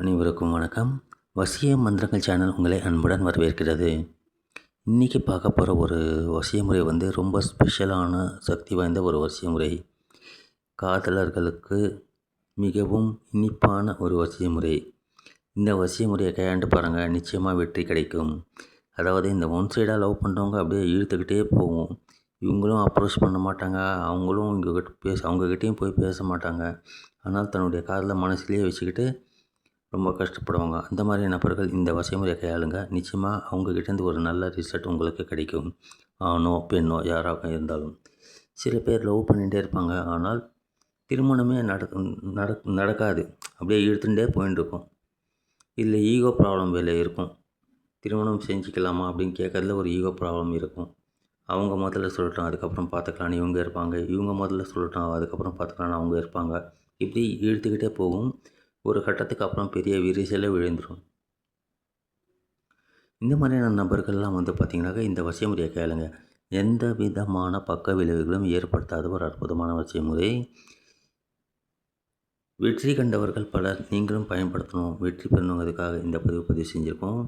அனைவருக்கும் வணக்கம். வசிய மந்திரங்கள் சேனல் உங்களை அன்புடன் வரவேற்கிறது. இன்றைக்கி பார்க்க போகிற ஒரு வசிய முறை வந்து ரொம்ப ஸ்பெஷலான சக்தி வாய்ந்த ஒரு வசிய முறை. காதலர்களுக்கு மிகவும் இனிப்பான ஒரு வசிய முறை. இந்த வசிய முறையை கையாண்டு பாருங்கள் நிச்சயமாக வெற்றி கிடைக்கும். அதாவது இந்த ஒன் சைடாக லவ் பண்ணுறவங்க அப்படியே இழுத்துக்கிட்டே போகும். இவங்களும் அப்ரோச் பண்ண மாட்டாங்க அவங்களும் இவங்ககிட்ட பேச அவங்கக்கிட்டேயும் போய் பேச மாட்டாங்க. ஆனால் தன்னுடைய காதலை மனசுலேயே வச்சுக்கிட்டு ரொம்ப கஷ்டப்படுவாங்க. அந்த மாதிரி நபர்கள் இந்த வசைமுறையை கையாளுங்க. நிச்சயமாக அவங்கக்கிட்டேருந்து ஒரு நல்ல ரிசல்ட் உங்களுக்கு கிடைக்கும். ஆணோ பெண்ணோ யாராக இருந்தாலும். சில பேர் லவ் பண்ணிகிட்டே இருப்பாங்க. ஆனால் திருமணமே நடக்க நடக் நடக்காது. அப்படியே இழுத்துட்டே போயின்னு இருக்கும் இதில் ஈகோ ப்ராப்ளம் வேலை இருக்கும். திருமணம் செஞ்சுக்கலாமா அப்படின்னு கேட்கறதுல ஒரு ஈகோ ப்ராப்ளம் இருக்கும். அவங்க முதல்ல சொல்லட்டும் அதுக்கப்புறம் பார்த்துக்கலான்னு இவங்க இருப்பாங்க. இவங்க முதல்ல சொல்லட்டும் அதுக்கப்புறம் பார்த்துக்கலான்னு அவங்க இருப்பாங்க. இப்படி இழுத்துக்கிட்டே போகும். ஒரு கட்டத்துக்கு அப்புறம் பெரிய விரிசலே விழுந்துடும் இந்த மாதிரியான நபர்கள்லாம் வந்து பார்த்திங்கனாக்கா இந்த வசியமுறையை கேளுங்க. எந்த விதமான பக்க விளைவுகளும் ஏற்படுத்தாத ஒரு அற்புதமான வசியமுறை. வெற்றி கண்டவர்கள் பலர் நீங்களும் பயன்படுத்தணும். வெற்றி பெறணுங்கிறதுக்காக இந்த பதிவு பதிவு செஞ்சுருக்கோம்.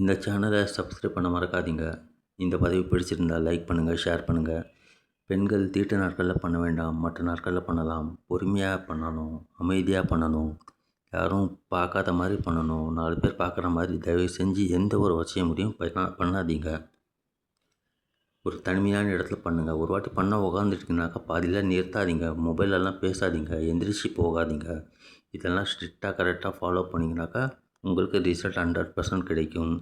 இந்த சேனலை சப்ஸ்கிரைப் பண்ண மறக்காதீங்க. இந்த பதிவு பிடிச்சிருந்தால் லைக் பண்ணுங்கள் ஷேர் பண்ணுங்கள் பெண்கள் தீட்டு நாட்களில் பண்ண வேண்டாம் மற்ற நாட்களில் பண்ணலாம். பொறுமையாக பண்ணணும் அமைதியாக பண்ணணும். யாரும் பார்க்காத மாதிரி பண்ணணும். நாலு பேர் பார்க்குற மாதிரி தயவு செஞ்சு எந்த ஒரு வசிய முடியும் பண்ணா பண்ணாதீங்க. ஒரு தனிமையான இடத்துல பண்ணுங்கள் ஒரு வாட்டி பண்ண உக்காந்துட்டிங்கனாக்கா பாதியில் நிறுத்தாதீங்க. மொபைலெல்லாம் பேசாதீங்க. எந்திரிச்சு போகாதீங்க. இதெல்லாம் ஸ்ட்ரிக்டாக கரெக்டாக ஃபாலோ பண்ணிங்கனாக்கா உங்களுக்கு ரிசல்ட் ஹண்ட்ரட் பர்சன்ட் கிடைக்கும்.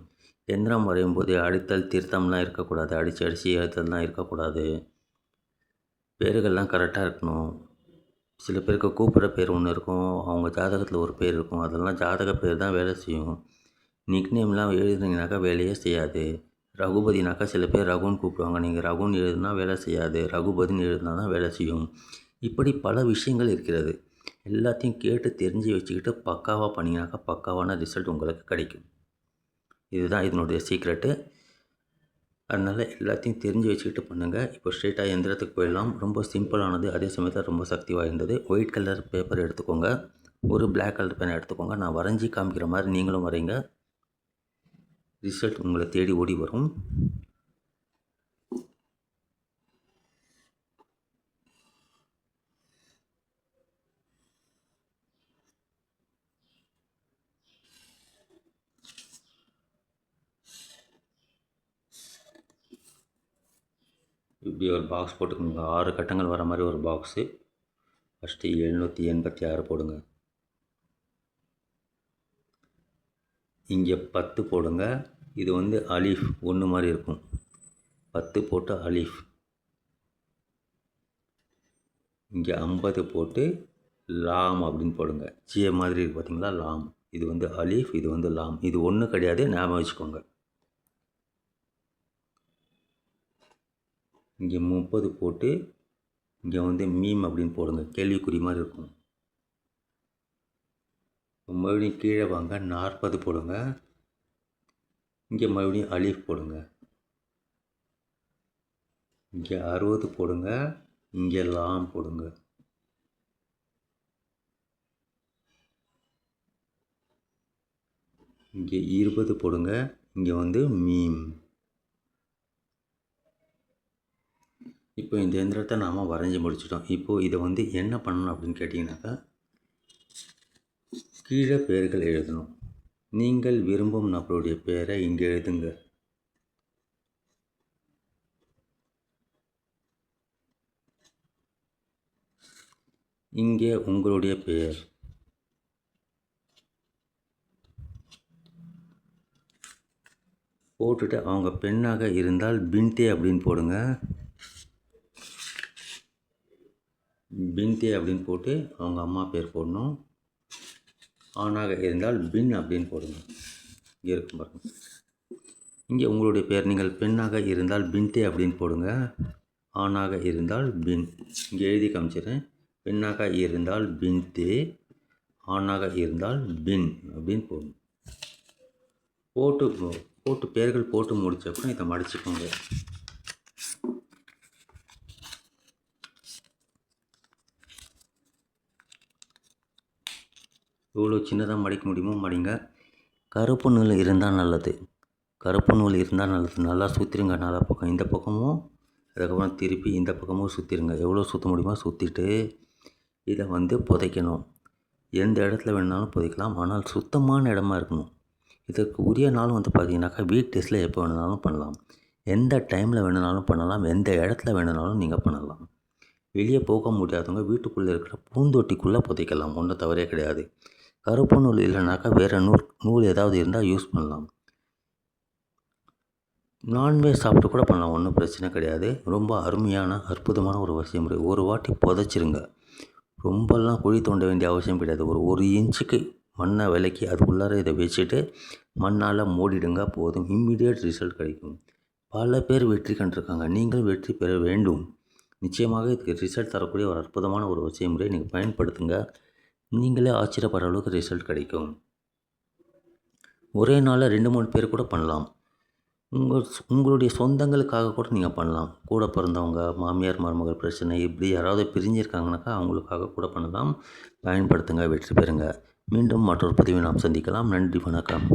எந்திரம் வரையும் போது அடித்தல் திருத்தம்லாம் இருக்கக்கூடாது. அடித்து அடித்து ஏற்றல்லாம் இருக்கக்கூடாது. பேர்கள்லாம் கரெக்டாக இருக்கணும். சில பேருக்கு கூப்பிட்ற பேர் ஒன்று இருக்கும். அவங்க ஜாதகத்தில் ஒரு பேர் இருக்கும். அதெல்லாம் ஜாதக பேர் தான் வேலை செய்யும். நிக் நேம்லாம் எழுதுனீங்கனாக்கா வேலையே செய்யாது. ரகுபதினாக்கா சில பேர் ரகுன்னு கூப்பிடுவாங்க. நீங்கள் ரகுன்னு எழுதுனா வேலை செய்யாது. ரகுபதின்னு எழுதுனா தான் வேலை செய்யும். இப்படி பல விஷயங்கள் இருக்கிறது. எல்லாத்தையும் கேட்டு தெரிஞ்சு வச்சுக்கிட்டு பக்காவாக பண்ணிங்கனாக்கா பக்காவான ரிசல்ட் உங்களுக்கு கிடைக்கும். இதுதான் இதனுடைய சீக்ரெட்டு அதனால் எல்லாத்தையும் தெரிஞ்சு வச்சுக்கிட்டு பண்ணுங்கள் இப்போ ஸ்ட்ரெயிட்டாக எந்திரத்துக்கு போயிடலாம். ரொம்ப சிம்பிளானது அதே சமயத்தில் ரொம்ப சக்தி வாய்ந்தது. ஒயிட் கலர் பேப்பர் எடுத்துக்கோங்க. ஒரு பிளாக் கலர் பேனை எடுத்துக்கோங்க. நான் வரைஞ்சி காமிக்கிற மாதிரி நீங்களும் வரைங்க ரிசல்ட் உங்களை தேடி ஓடி வரும். இப்படி ஒரு பாக்ஸ் போட்டுக்கோங்க. ஆறு கட்டங்கள் வர மாதிரி ஒரு பாக்ஸு ஃபஸ்ட்டு எழுநூற்றி எண்பத்தி ஆறு போடுங்க. இங்கே பத்து போடுங்க. இது வந்து அலீஃப் ஒன்று மாதிரி இருக்கும். பத்து போட்டு அலீஃப் இங்கே ஐம்பது போட்டு லாம் அப்படின்னு போடுங்க. ஜிய மாதிரி பார்த்தீங்களா லாம். இது வந்து அலீஃப் இது வந்து லாம். இது ஒன்று கிடையாது. ஞாபகம் வச்சுக்கோங்க. இங்கே முப்பது போட்டு இங்கே வந்து மீம் அப்படின்னு போடுங்க. கேள்விக்குறி மாதிரி இருக்கும். மறுபடியும் கீழே வாங்க. நாற்பது போடுங்க. இங்கே மறுபடியும் அலீஃப் போடுங்க. இங்கே அறுபது போடுங்க. இங்கே லாம் போடுங்க. இங்கே இருபது போடுங்க. இங்கே வந்து மீம். இப்போ இந்த எந்திரத்தை நாம் வரைஞ்சி முடிச்சிட்டோம். இப்போது இதை வந்து என்ன பண்ணணும் அப்படின்னு கேட்டிங்கனாக்கா கீழே பெயர்கள் எழுதணும். நீங்கள் விரும்பும் நபருடைய பெயரை இங்கே எழுதுங்க. இங்கே உங்களுடைய பெயர். போட்டுட்டு அவங்க பெண்ணாக இருந்தால் பின்தே அப்படின்னு போடுங்க. பின்தே அப்படின்னு போட்டு அவங்க அம்மா பேர் போடணும். ஆணாக இருந்தால் பின் அப்படின்னு போடுங்க. இங்கே இருக்கும் பாருங்க. இங்கே உங்களுடைய பேர் நீங்கள் பெண்ணாக இருந்தால் பின்தே அப்படின்னு போடுங்க. ஆணாக இருந்தால் பின். இங்கே எழுதி காமிச்சிடுறேன். பெண்ணாக இருந்தால் பின்தே ஆணாக இருந்தால் பின் அப்படின்னு போடணும். போட்டு போட்டு பேர்கள் போட்டு முடிச்சப்பறம் இதை மடிச்சுக்கோங்க. எவ்வளோ சின்னதாக மடிக்க முடியுமோ மடிங்க. கருப்பு நூல் இருந்தால் நல்லது. கருப்பு நூல் இருந்தால் நல்லது. நல்லா சுற்றிருங்க நல்லா பக்கம். இந்த பக்கமும் அதுக்கப்புறம் திருப்பி இந்த பக்கமும் சுற்றிருங்க எவ்வளோ சுற்ற முடியுமோ சுற்றிட்டு இதை வந்து புதைக்கணும். எந்த இடத்துல வேணாலும் புதைக்கலாம். ஆனால் சுத்தமான இடமா இருக்கணும். இதற்கு உரிய நாள் வந்து பார்த்தீங்கன்னாக்கா வீக் டேஸில் எப்போ வேணுனாலும் பண்ணலாம். எந்த டைமில் வேணுனாலும் பண்ணலாம். எந்த இடத்துல வேணுனாலும் நீங்கள் பண்ணலாம். வெளியே போக முடியாதவங்க வீட்டுக்குள்ளே இருக்கிற பூந்தொட்டிக்குள்ளே புதைக்கலாம். ஒன்றும் தவறே கிடையாது. கருப்பு நூல் இல்லைனாக்கா வேறு நூல் நூல் ஏதாவது இருந்தால் யூஸ் பண்ணலாம். நான்வெஜ் சாப்பிட்டு கூட பண்ணலாம் ஒன்றும் பிரச்சனை கிடையாது. ரொம்ப அருமையான அற்புதமான ஒரு வசிய முறை ஒரு வாட்டி புதைச்சிருங்க. ரொம்பலாம் குழி தோண்ட வேண்டிய அவசியம் கிடையாது. ஒரு ஒரு இன்ச்சுக்கு மண்ணை விலக்கி அதுக்குள்ளார இதை வச்சுட்டு மண்ணால் மூடிடுங்க போதும். இம்மிடியட் ரிசல்ட் கிடைக்கும். பல பேர் வெற்றி கண்டிருக்காங்க. நீங்கள் வெற்றி பெற வேண்டும். நிச்சயமாக இதுக்கு ரிசல்ட் தரக்கூடிய ஒரு அற்புதமான ஒரு வசிய நீங்கள் பயன்படுத்துங்க. நீங்களே ஆச்சரியப்படுற அளவுக்கு ரிசல்ட் கிடைக்கும். ஒரே நாளில் ரெண்டு மூணு பேர் கூட பண்ணலாம். உங்கள் உங்களுடைய சொந்தங்களுக்காக கூட நீங்கள் பண்ணலாம். கூட பிறந்தவங்க மாமியார் மருமகள் பிரச்சனை இப்படி யாராவது பிரிஞ்சிருக்காங்கனாக்கா அவங்களுக்காக கூட பண்ணலாம். பயன்படுத்துங்க வெற்றி பெறுங்க. மீண்டும் மற்றொரு பதிவை நாம் சந்திக்கலாம். நன்றி வணக்கம்.